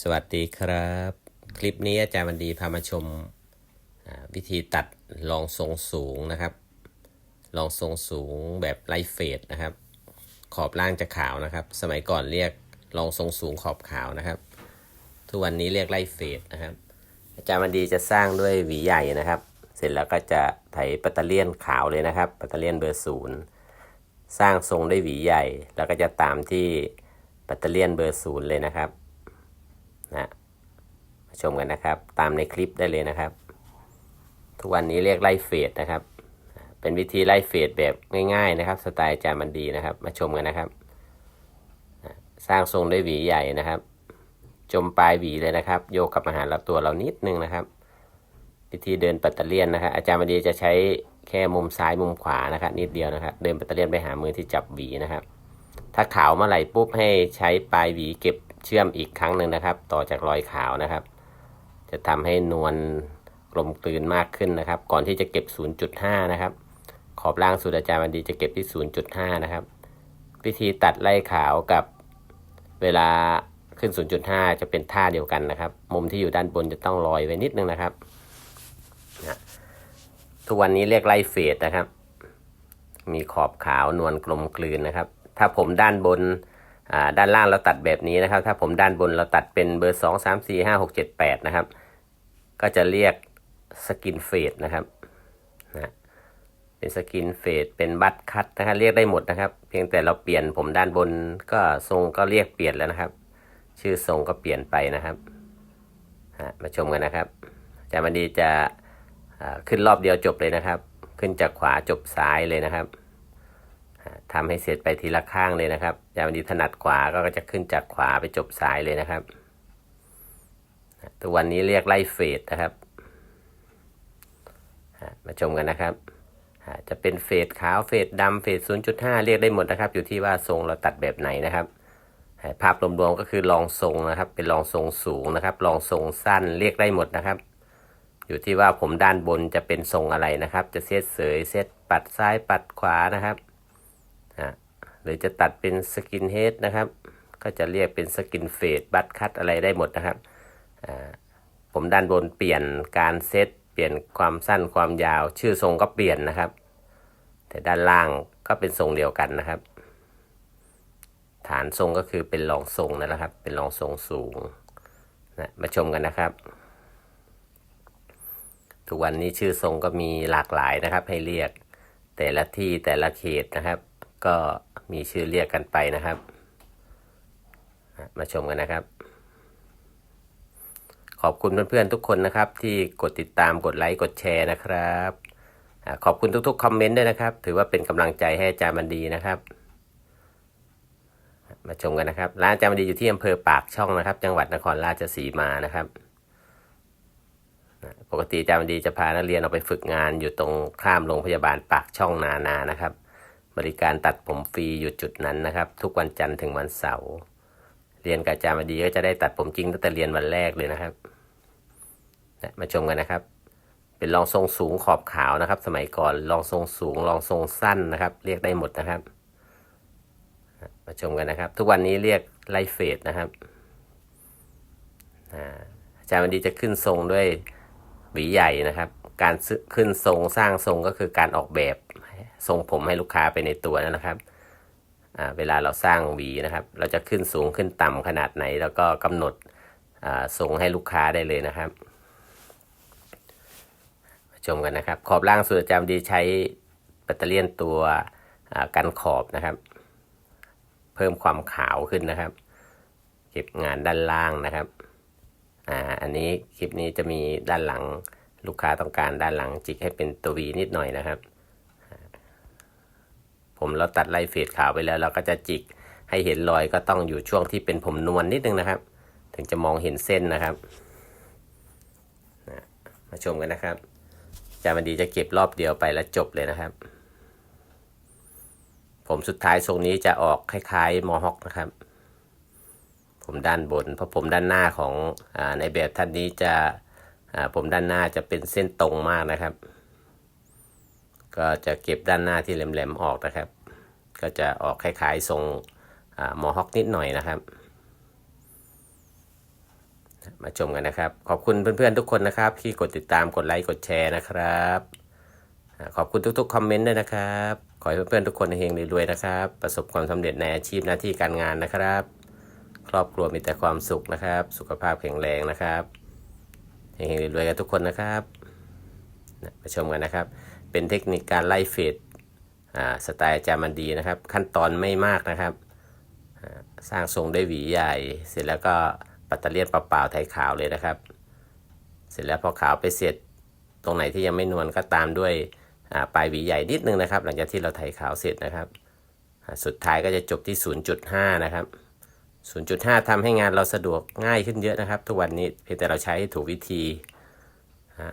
สวัสดีครับ คลิปนี้อาจารย์วันดีพามาชมวิธีตัดรองทรงสูงนะครับรองทรงสูงแบบไล่เฟดนะครับ ขอบล่างจะขาวนะครับ สมัยก่อนเรียกรองทรงสูงขอบขาวนะครับ ทุกวันนี้เรียกไล่เฟดนะครับ อาจารย์วันดีจะสร้างด้วยหวีใหญ่นะครับ เสร็จแล้วก็จะไถปัตเตเลียนขาวเลยนะครับ ปัตเตอร์เลียนเบอร์ศูนย์สร้างทรงด้วยหวีใหญ่ แล้วก็จะตามที่ปัตเตอร์เลียนเบอร์ศูนย์เลยนะครับ นะมาชมกันนะครับ ตามในคลิปได้เลยนะครับ ทุกวันนี้เรียกไล่เฟดนะครับ เป็นวิธีไล่เฟดแบบง่าย ๆนะครับ สไตล์อาจารย์มันดีนะครับ มาชมกันนะครับ สร้างทรงด้วยหวีใหญ่นะครับ จมปลายหวีเลยนะครับ โยกกับมาหาลำตัวเรานิดนึงนะครับ วิธีเดินปัตเตเลียนนะครับ อาจารย์มันดีจะใช้แค่มุมซ้ายมุมขวานะครับนิดเดียวนะครับ เดินปัตเตเลียนไปหามือที่จับหวีนะครับ ถ้าขาวเมื่อไหร่ปุ๊บให้ใช้ปลายหวีเก็บ เชื่อมอีกครั้งหนึ่งนะครับ ต่อจากรอยขาวนะครับ จะทำให้นวลกลมกลืนมากขึ้นนะครับ ก่อนที่จะเก็บ 0.5 นะครับ ขอบล่างสุดอาจารย์วันดีจะเก็บที่ 0.5 นะครับ วิธีตัดไล่ขาวกับเวลาขึ้น 0.5 จะเป็นท่าเดียวกันนะครับ มุมที่อยู่ด้านบนจะต้องลอยไว้นิดนึงนะครับนะทุกวันนี้เรียกไล่เฟดนะครับ มีขอบขาวนวลกลมกลืนนะครับ ถ้าผมด้านบน ด้านล่างเราตัดแบบนี้นะครับ ถ้าผมด้านบนเราตัดเป็นเบอร์สองสามสี่ห้าหกเจ็ดแปดนะครับ ก็จะเรียกสกินเฟดนะครับนะเป็นสกินเฟดเป็นบัตคัตนะครับเรียกได้หมดนะครับ เพียงแต่เราเปลี่ยนผมด้านบนก็ทรงก็เรียกเปลี่ยนแล้วนะครับ ชื่อทรงก็เปลี่ยนไปนะครับฮะมาชมกันนะครับอาจารย์มันดีจะขึ้นรอบเดียวจบเลยนะครับ ขึ้นจากขวาจบซ้ายเลยนะครับ ทำให้เสร็จไปทีละข้างเลยนะครับยามดีถนัดขวาก็จะขึ้นจากขวาไปจบซ้ายเลยนะครับทุกวันนี้เรียกไล่เฟดนะครับมาชมกันนะครับ จะเป็นเฟดขาวเฟดดำเฟด0.5 เรียกได้หมดนะครับ อยู่ที่ว่าทรงเราตัดแบบไหนนะครับ ภาพรวมๆก็คือลองทรงนะครับ เป็นลองทรงสูงนะครับ ลองทรงสั้นเรียกได้หมดนะครับ อยู่ที่ว่าผมด้านบนจะเป็นทรงอะไรนะครับ จะเซตเสยเซตปัดซ้ายปัดขวานะครับ หรือจะตัดเป็นสกินเฮดนะครับ ก็จะเรียกเป็นสกินเฟดบัตคัตอะไรได้หมดนะครับ ผมด้านบนเปลี่ยนการเซตเปลี่ยนความสั้นความยาวชื่อทรงก็เปลี่ยนนะครับ แต่ด้านล่างก็เป็นทรงเดียวกันนะครับ ฐานทรงก็คือเป็นรองทรงนั่นแหละครับ เป็นรองทรงสูงนะมาชมกันนะครับ ทุกวันนี้ชื่อทรงก็มีหลากหลายนะครับให้เรียกแต่ละที่แต่ละเขตนะครับ ก็มีชื่อเรียกกันไปนะครับ มาชมกันนะครับ ขอบคุณเพื่อนๆทุกคนนะครับ ที่กดติดตามกดไลค์กดแชร์นะครับ ขอบคุณทุกๆคอมเมนต์ด้วยนะครับ ถือว่าเป็นกำลังใจให้อาจารย์มันดีนะครับ มาชมกันนะครับร้านอาจารย์มันดีอยู่ที่อำเภอปากช่องนะครับ จังหวัดนครราชสีมานะครับปกติอาจารย์มันดีจะพานักเรียนออกไปฝึกงานอยู่ตรงข้ามโรงพยาบาลปากช่องนานานะครับ บริการตัดผมฟรีอยู่จุดนั้นนะครับ ทุกวันจันทร์ถึงวันเสาร์เรียนกับอาจารย์มาดีก็จะได้ตัดผมจริงตั้งแต่เรียนวันแรกเลยนะครับนะมาชมกันนะครับ เป็นรองทรงสูงขอบขาวนะครับ สมัยก่อนรองทรงสูงรองทรงสั้นนะครับ เรียกได้หมดนะครับ มาชมกันนะครับ ทุกวันนี้เรียกไลเฟดนะครับอาอาจารย์มาดีจะขึ้นทรงด้วยหวีใหญ่นะครับ การขึ้นทรงสร้างทรงก็คือการออกแบบ ทรงผมให้ลูกค้าไปในตัวนะครับเวลาเราสร้างหวีนะครับ เราจะขึ้นสูงขึ้นต่ำขนาดไหน แล้วก็กำหนดทรงให้ลูกค้าได้เลยนะครับ ชมกันนะครับ ขอบล่างสุดจารย์ดีใช้แบตเตอรี่ตัวกันขอบนะครับ เพิ่มความขาวขึ้นนะครับ เก็บงานด้านล่างนะครับอ่าอันนี้คลิปนี้จะมีด้านหลังลูกค้าต้องการด้านหลังจิกให้เป็นตัววีนิดหน่อยนะครับ ผมเราตัดไล่เฟดขาวไปแล้ว เราก็จะจิกให้เห็นรอยก็ต้องอยู่ช่วงที่เป็นผมนวลนนิดนึงนะครับ ถึงจะมองเห็นเส้นนะครับนะมาชมกันนะครับจามันดีจะเก็บรอบเดียวไปแล้วจบเลยนะครับ ผมสุดท้ายทรงนี้จะออกคล้ายๆมอฮอกนะครับ ผมด้านบน เพราะผมด้านหน้าของอในแบบท่านนี้จะผมด้านหน้าจะเป็นเส้นตรงมากนะครับ ก็จะเก็บด้านหน้าที่แหลมๆออกนะครับ ก็จะออกคล้ายๆทรงมอฮอกนิดหน่อยนะครับ มาชมกันนะครับ ขอบคุณเพื่อนๆทุกคนนะครับ ที่กดติดตามกดไลค์กดแชร์นะครับ ขอบคุณทุกๆคอมเมนต์ด้วยนะครับ ขอให้เพื่อนๆทุกคนเฮงรวยๆนะครับ ประสบความสำเร็จในอาชีพหน้าที่การงานนะครับ ครอบครัวมีแต่ความสุขนะครับ สุขภาพแข็งแรงนะครับเฮงรวยๆกันทุกคนนะครับมาชมกันนะครับ เป็นเทคนิคการไล่เฟดสไตล์อาจารย์มันดีนะครับ ขั้นตอนไม่มากนะครับ สร้างทรงด้วยหวีใหญ่ เสร็จแล้วก็ปัตเตอร์เลียนเปล่าๆไทยขาวเลยนะครับ เสร็จแล้วพอขาวไปเสร็จตรงไหนที่ยังไม่นวลก็ตามด้วยปลายหวีใหญ่นิดนึงนะครับ หลังจากที่เราไถขาวเสร็จนะครับ สุดท้ายก็จะจบที่ 0.5 นะครับ 0.5ทำให้งานเราสะดวกง่ายขึ้นเยอะนะครับ ทุกวันนี้เพียงแต่เราใช้ถูกวิธีฮะ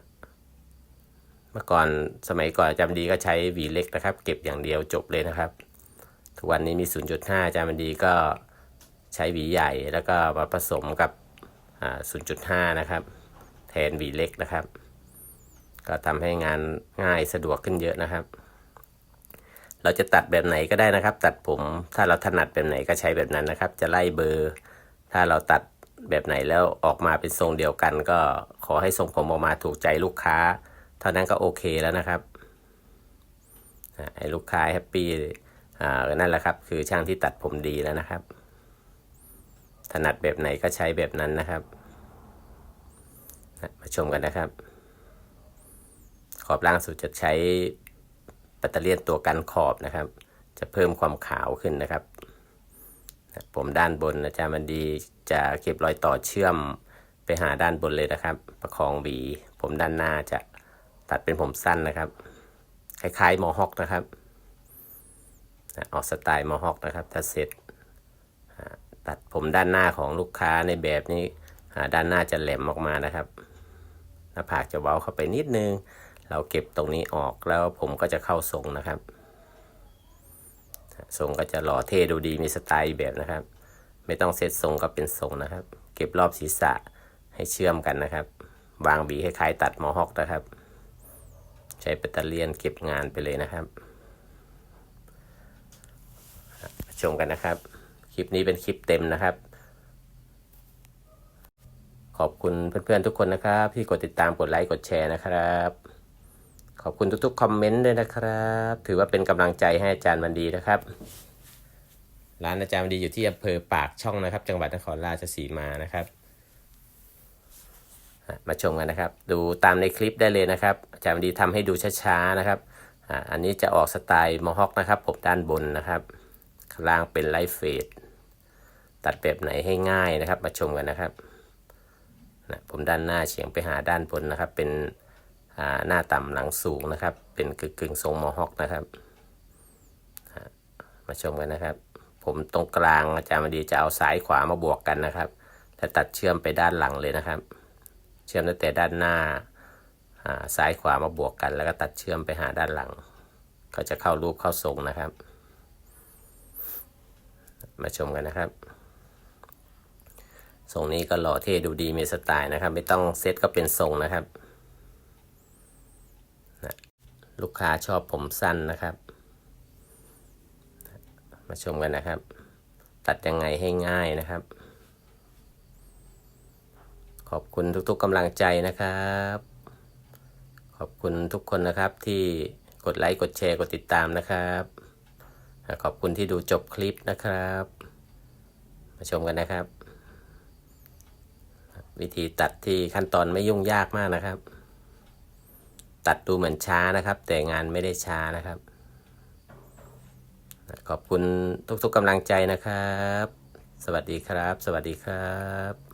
เมื่อก่อนสมัยก่อนจำดีก็ใช้หวีเล็กนะครับ เก็บอย่างเดียวจบเลยนะครับ ทุกวันนี้มี 0.5จำดีก็ใช้หวีใหญ่แล้วก็มาผสมกับ0.5 นะครับ แทนหวีเล็กนะครับ ก็ทำให้งานง่ายสะดวกขึ้นเยอะนะครับ เราจะตัดแบบไหนก็ได้นะครับ ตัดผมถ้าเราถนัดแบบไหนก็ใช้แบบนั้นนะครับ จะไล่เบอร์ ถ้าเราตัดแบบไหนแล้วออกมาเป็นทรงเดียวกัน ก็ขอให้ทรงผมออกมาถูกใจลูกค้า เท่านั้นก็โอเคแล้วนะครับไอ้ลูกค้าแฮปปี้นั่นแหละครับ คือช่างที่ตัดผมดีแล้วนะครับ ถนัดแบบไหนก็ใช้แบบนั้นนะครับ มาชมกันนะครับ ขอบล่างสุดจะใช้แบตเตอรี่ยนตัวกันขอบนะครับ จะเพิ่มความขาวขึ้นนะครับ ผมด้านบนอาจารย์มันดีจะเก็บรอยต่อเชื่อมไปหาด้านบนเลยนะครับ ประคองหวีผมด้านหน้าจะ ตัดเป็นผมสั้นนะครับ คล้ายๆมอฮอกนะครับ ออกสไตล์มอฮอกนะครับถ้าเสร็จ ตัดผมด้านหน้าของลูกค้าในแบบนี้ด้านหน้าจะแหลมออกมานะครับ หน้าผากจะเว้าเข้าไปนิดนึง เราเก็บตรงนี้ออกแล้วผมก็จะเข้าทรงนะครับทรงก็จะหล่อเท่ดูดีมีสไตล์แบบนะครับ ไม่ต้องเซตทรงก็เป็นทรงนะครับ เก็บรอบศีรษะให้เชื่อมกันนะครับ วางบีคล้ายๆตัดมอฮอกนะครับ ใช้แบตเตอรี่ยนเก็บงานไปเลยนะครับชมกันนะครับ คลิปนี้เป็นคลิปเต็มนะครับ ขอบคุณเพื่อนๆทุกคนนะครับ ที่กดติดตามกดไลค์กดแชร์นะครับ ขอบคุณทุกๆคอมเมนต์ด้วยนะครับ ถือว่าเป็นกำลังใจให้อาจารย์มันดีนะครับร้านอาจารย์มันดีอยู่ที่อำเภอปากช่องนะครับ จังหวัดนครราชสีมานะครับ มาชมกันนะครับ ดูตามในคลิปได้เลยนะครับ อาจารย์ดีทำให้ดูช้าๆนะครับอันนี้จะออกสไตล์มอฮอกนะครับ ผมด้านบนนะครับข้างล่างเป็นไลฟ์เฟดตัดแบบไหนให้ง่ายนะครับ มาชมกันนะครับนะผมด้านหน้าเฉียงไปหาด้านบนนะครับ เป็นหน้าต่ำหลังสูงนะครับ เป็นกึ่งกึ่งทรงมอฮอกนะครับ มาชมกันนะครับ ผมตรงกลางอาจารย์มดีจะเอาซ้ายขวามาบวกกันนะครับแต่ตัดเชื่อมไปด้านหลังเลยนะครับ เชื่อมตั้งแต่ด้านหน้าซ้ายขวามาบวกกัน แล้วก็ตัดเชื่อมไปหาด้านหลัง ก็จะเข้ารูปเข้าทรงนะครับ มาชมกันนะครับทรงนี้ก็หล่อเท่ดูดีมีสไตล์นะครับ ไม่ต้องเซตก็เป็นทรงนะครับนะลูกค้าชอบผมสั้นนะครับ มาชมกันนะครับ ตัดยังไงให้ง่ายนะครับ ขอบคุณทุกๆกำลังใจนะครับ ขอบคุณทุกคนนะครับที่กดไลค์กดแชร์กดติดตามนะครับ ขอบคุณที่ดูจบคลิปนะครับ มาชมกันนะครับ วิธีตัดที่ขั้นตอนไม่ยุ่งยากมากนะครับ ตัดดูเหมือนช้านะครับ แต่งานไม่ได้ช้านะครับ ขอบคุณทุกๆกำลังใจนะครับ สวัสดีครับ สวัสดีครับ